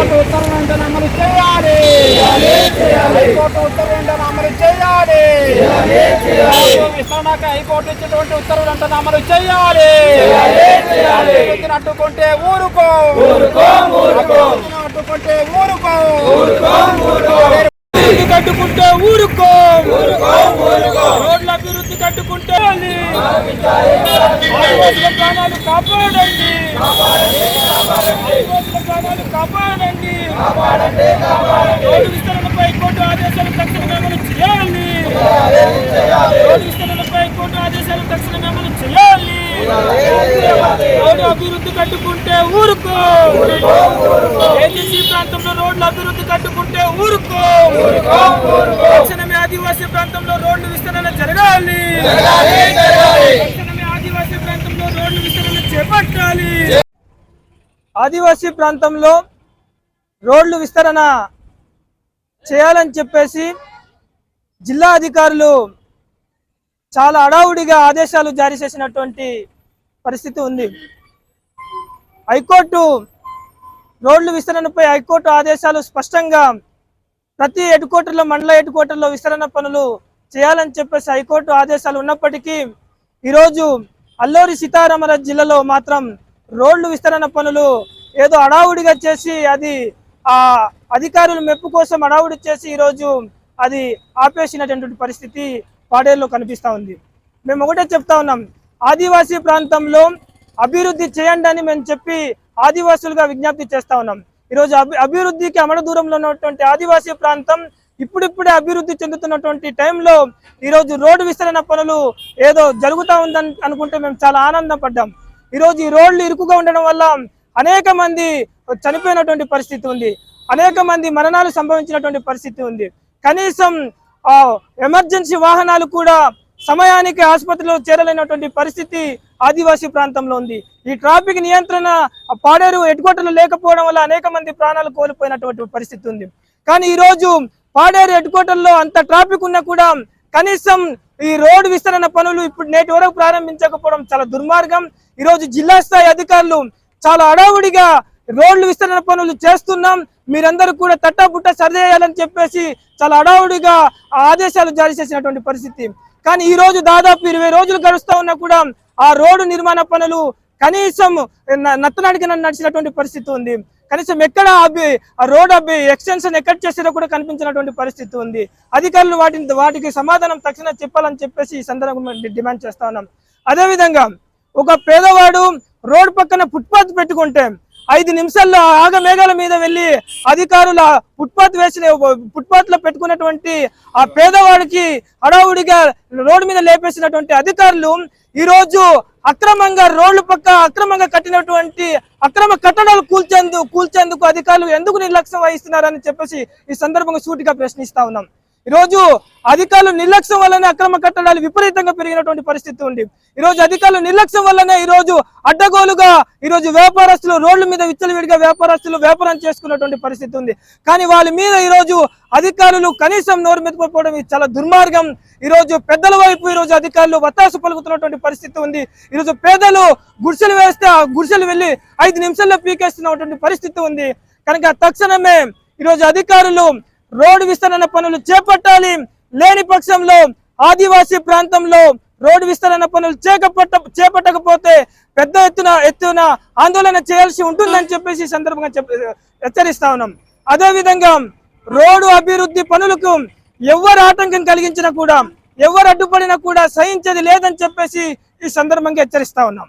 High court ఉత్తర్వులు వెంటనే అమలు చేయాలి. హైకోర్టు ఉత్తర్వులు వెంటనే అమలు చేయాలి. విస్తరణకు హైకోర్టు ఇచ్చినటువంటి ఉత్తర్వులు వెంటనే అమలు చేయాలి. అడ్డుకుంటే ఊరుకో అభివృద్ధిని అడ్డుకుంటే ఊరుకో అభివృద్ధి కట్టుకుంటే ఊరుకో రోడ్ల అభివృద్ధి కాపాడండి. ప్రాణాలు కాపాడండి. ఆదివాసుల ప్రాణాలు కాపాడండి రోడ్డు విస్తరణపై కోర్టు ఆదేశాలు తక్షణమే అమలు చేయాలి రోడ్డు విస్తరణపై కోర్టు ఆదేశాలు తక్షణమే అమలు చేయాలి రోడ్డు అభివృద్ధి కట్టుకుంటే ఊరుకో. ఏజెన్సీ ప్రాంతంలో రోడ్ల అభివృద్ధి కట్టుకుంటే ఊరుకో. తక్షణమే ఆదివాసీ ప్రాంతంలో రోడ్లు విస్తరణ జరగాలి. తక్షణమే ఆదివాసీ ప్రాంతంలో రోడ్లు విస్తరణ చేపట్టాలి. ఆదివాసీ ప్రాంతంలో రోడ్లు విస్తరణ చేయాలని చెప్పేసి జిల్లా అధికారులు చాలా అడావుడిగా ఆదేశాలు జారీ చేసినటువంటి పరిస్థితి ఉంది. హైకోర్టు రోడ్లు విస్తరణపై హైకోర్టు ఆదేశాలు స్పష్టంగా ప్రతి హెడ్ క్వార్టర్లో మండల హెడ్ క్వార్టర్లో విస్తరణ పనులు చేయాలని చెప్పేసి హైకోర్టు ఆదేశాలు ఉన్నప్పటికీ ఈరోజు అల్లూరి సీతారామరాజు జిల్లాలో మాత్రం రోడ్లు విస్తరణ పనులు ఏదో అడావుడిగా చేసి అది ఆ అధికారుల మెప్పు కోసం అడావుడి చేసి ఈరోజు అది ఆపేసినటువంటి పరిస్థితి పాడేరులో కనిపిస్తూ ఉంది. మేము ఒకటే చెప్తా ఉన్నాం. ఆదివాసీ ప్రాంతంలో అభివృద్ధి చేయండి అని మేము చెప్పి ఆదివాసులుగా విజ్ఞప్తి చేస్తా ఉన్నాం. ఈరోజు అభి అభివృద్ధికి అమర దూరంలో ఉన్నటువంటి ఆదివాసీ ప్రాంతం ఇప్పుడిప్పుడే అభివృద్ధి చెందుతున్నటువంటి టైంలో ఈరోజు రోడ్డు విస్తరణ పనులు ఏదో జరుగుతూ ఉందని అనుకుంటే మేము చాలా ఆనందపడ్డాం. ఈరోజు ఈ రోడ్లు ఇరుకుగా ఉండడం వల్ల అనేక మంది చనిపోయినటువంటి పరిస్థితి ఉంది. అనేక మంది మరణాలు సంభవించినటువంటి పరిస్థితి ఉంది. కనీసం ఆ ఎమర్జెన్సీ వాహనాలు కూడా సమయానికి ఆసుపత్రిలో చేరలేనటువంటి పరిస్థితి ఆదివాసీ ప్రాంతంలో ఉంది. ఈ ట్రాఫిక్ నియంత్రణ పాడేరు హెడ్ లేకపోవడం వల్ల అనేక మంది ప్రాణాలు కోల్పోయినటువంటి పరిస్థితి ఉంది. కానీ ఈ రోజు పాడేరు హెడ్ అంత ట్రాఫిక్ ఉన్నా కూడా కనీసం ఈ రోడ్డు విస్తరణ పనులు ఇప్పుడు నేటి వరకు ప్రారంభించకపోవడం చాలా దుర్మార్గం. ఈ రోజు జిల్లా స్థాయి అధికారులు చాలా అడావుడిగా రోడ్లు విస్తరణ పనులు చేస్తున్నాం. మీరందరూ కూడా తట్టబుట్ట సరిచేయాలని చెప్పేసి చాలా అడావుడిగా ఆ ఆదేశాలు జారీ చేసినటువంటి పరిస్థితి. కానీ ఈ రోజు దాదాపు ఇరవై రోజులు గడుస్తూ ఉన్నా కూడా ఆ రోడ్డు నిర్మాణ పనులు కనీసం న- నత్తనాడికి నడిచినటువంటి పరిస్థితి ఉంది. కనీసం ఎక్కడ అభి ఆ రోడ్ అభి ఎక్స్టెన్షన్ ఎక్కడ చేసారో కూడా కనిపించినటువంటి పరిస్థితి ఉంది. అధికారులు వాటిని వాటికి సమాధానం తక్షణ చెప్పాలని చెప్పేసి ఈ సందర్భంగా డిమాండ్ చేస్తా ఉన్నాం. అదేవిధంగా ఒక పేదవాడు రోడ్ పక్కన ఫుట్పాత్ పెట్టుకుంటే ఐదు నిమిషాల్లో ఆగ మేఘాల మీద వెళ్ళి అధికారుల ఫుట్పాత్ వేసిన ఫుట్పాత్లో పెట్టుకున్నటువంటి ఆ పేదవాడికి హడావుడిగా రోడ్డు మీద లేపేసినటువంటి అధికారులు ఈ రోజు అక్రమంగా రోడ్ల పక్క అక్రమంగా కట్టినటువంటి అక్రమ కట్టడాలు కూల్చేందు కూల్చేందుకు అధికారులు ఎందుకు నిర్లక్ష్యం వహిస్తున్నారని చెప్పేసి ఈ సందర్భంగా సూటిగా ప్రశ్నిస్తా ఉన్నాం. ఈ రోజు అధికారులు నిర్లక్ష్యం వల్లనే అక్రమ కట్టడాలు విపరీతంగా పెరిగినటువంటి పరిస్థితి ఉంది. ఈ రోజు అధికారులు నిర్లక్ష్యం వల్లనే ఈ రోజు అడ్డగోలుగా ఈ రోజు వ్యాపారస్తులు రోడ్ల మీద విచ్చలవిడిగా వ్యాపారస్తులు వ్యాపారం చేసుకున్నటువంటి పరిస్థితి ఉంది. కానీ వాళ్ళ మీద ఈ రోజు అధికారులు కనీసం నోరు మెతుకుపోవడం చాలా దుర్మార్గం. ఈ రోజు పెద్దల వైపు ఈ రోజు అధికారులు వత్తాసు పలుకుతున్నటువంటి పరిస్థితి ఉంది. ఈ రోజు పేదలు గుడిసెలు వేస్తే ఆ గుడిసెలు వెళ్ళి ఐదు నిమిషాల్లో పీకేస్తున్నటువంటి పరిస్థితి ఉంది. కనుక తక్షణమే ఈ రోజు అధికారులు రోడ్డు విస్తరణ పనులు చేపట్టాలి. లేని పక్షంలో ఆదివాసీ ప్రాంతంలో రోడ్డు విస్తరణ పనులు చేపట్ట చేపట్టకపోతే పెద్ద ఎత్తున ఎత్తున ఆందోళన చేయాల్సి ఉంటుందని చెప్పేసి సందర్భంగా హెచ్చరిస్తా ఉన్నాం. అదేవిధంగా రోడ్డు అభివృద్ధి పనులకు ఎవరు ఆటంకం కలిగించినా కూడా ఎవరు అడ్డుపడినా కూడా సహించేది లేదని చెప్పేసి ఈ సందర్భంగా హెచ్చరిస్తా ఉన్నాం.